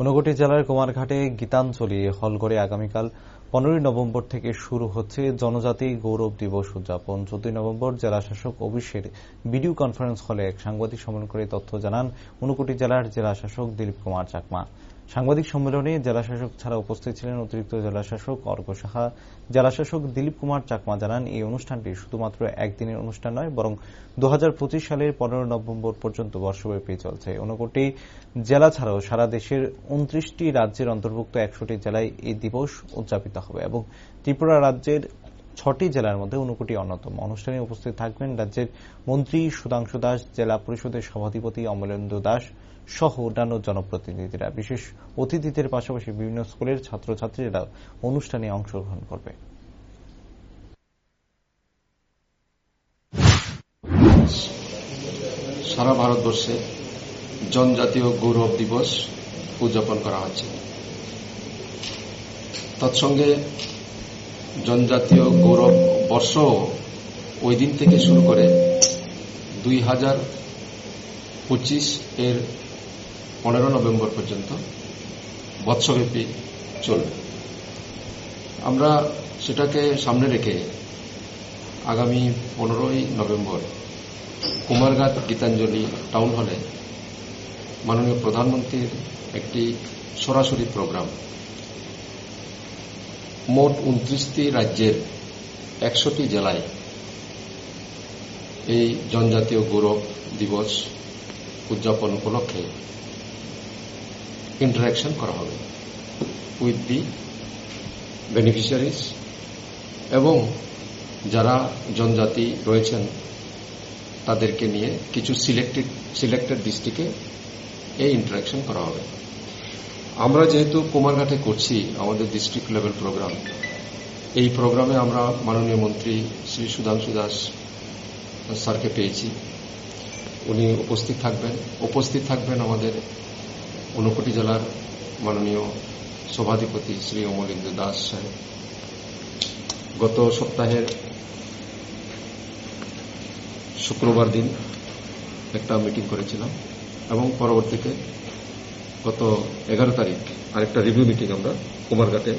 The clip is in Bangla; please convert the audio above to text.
ঊনকোটি জেলার কুমারঘাটে গীতাঞ্জলি হল করে আগামীকাল পনেরোই নভেম্বর থেকে শুরু হচ্ছে জনজাতি গৌরব দিবস উদযাপন। চোদ্দই নভেম্বর জেলা শাসক অফিসের ভিডিও কনফারেন্স হলে এক সাংবাদিক সম্মেলন করে তথ্য জানান ঊনকোটি জেলার জেলা শাসক দিলীপ কুমার চাকমা। সাংবাদিক সম্মেলনে জেলাশাসক ছাড়া উপস্থিত ছিলেন অতিরিক্ত জেলা শাসক অর্ঘ সাহা। জেলা শাসক দিলীপ কুমার চাকমা জানান, এই অনুষ্ঠানটি শুধুমাত্র একদিনের অনুষ্ঠান নয়, বরং দু হাজার পঁচিশ সালের পনেরো নভেম্বর পর্যন্ত বর্ষব্যাপী চলছে। ঊনকোটি জেলা ছাড়াও সারা দেশের উনত্রিশটি রাজ্যের অন্তর্ভুক্ত একশোটি জেলায় এই দিবস উদযাপিত হবে এবং ত্রিপুরা রাজ্যের ছটি জেলার মধ্যে ঊনকোটি অন্যতম। অনুষ্ঠানে উপস্থিত থাকবেন রাজ্যের মন্ত্রী সুধাংশু দাস, জেলা পরিষদের সভাধিপতি অমলেন্দু দাস সহ অন্যান্য জনপ্রতিনিধিরা। বিশেষ অতিথিদের পাশাপাশি বিভিন্ন স্কুলের ছাত্রছাত্রীরা অনুষ্ঠানে অংশগ্রহণ করবে। সারা ভারতবর্ষে জনজাতীয় গৌরব দিবস উদযাপন করা হচ্ছে। তৎসঙ্গে জনজাতীয় গৌরব বর্ষ ওই দিন থেকে শুরু করে দুই হাজার পঁচিশ এর পনেরো নভেম্বর পর্যন্ত বৎসব্যাপী চলবে। আমরা সেটাকে সামনে রেখে আগামী পনেরোই নভেম্বর কুমারঘাট গীতাঞ্জলি টাউন হলে মাননীয় প্রধানমন্ত্রীর একটি সরাসরি প্রোগ্রাম মোট উনত্রিশটি রাজ্যের একশোটি জেলায় এই জনজাতীয় গৌরব দিবস উদযাপন উপলক্ষে ইন্টারাকশন করা হবে উইথ দি বেনিফিশিয়ারিজ এবং যারা জনজাতি রয়েছেন তাদেরকে নিয়ে কিছু সিলেক্টেড সিলেক্টেড ডিস্ট্রিক্টে এই ইন্টারাকশন করা হবে। আমরা যেহেতু কুমারঘাটে করছি আমাদের ডিস্ট্রিক্ট লেভেল প্রোগ্রাম এই প্রোগ্রামে আমরা মাননীয় মন্ত্রী শ্রী সুধাংশু দাস স্যারকে পেয়েছি। উনি উপস্থিত থাকবেন। উপস্থিত থাকবেন আমাদের ঊনকোটি জেলার মাননীয় সভাধিপতি শ্রী অমলেন্দু দাস সাহেব। গত সপ্তাহের শুক্রবার দিন একটা মিটিং করেছিলাম এবং পরবর্তীতে গত এগারো তারিখ আরেকটা রিভিউ মিটিং আমরা কুমারঘাটে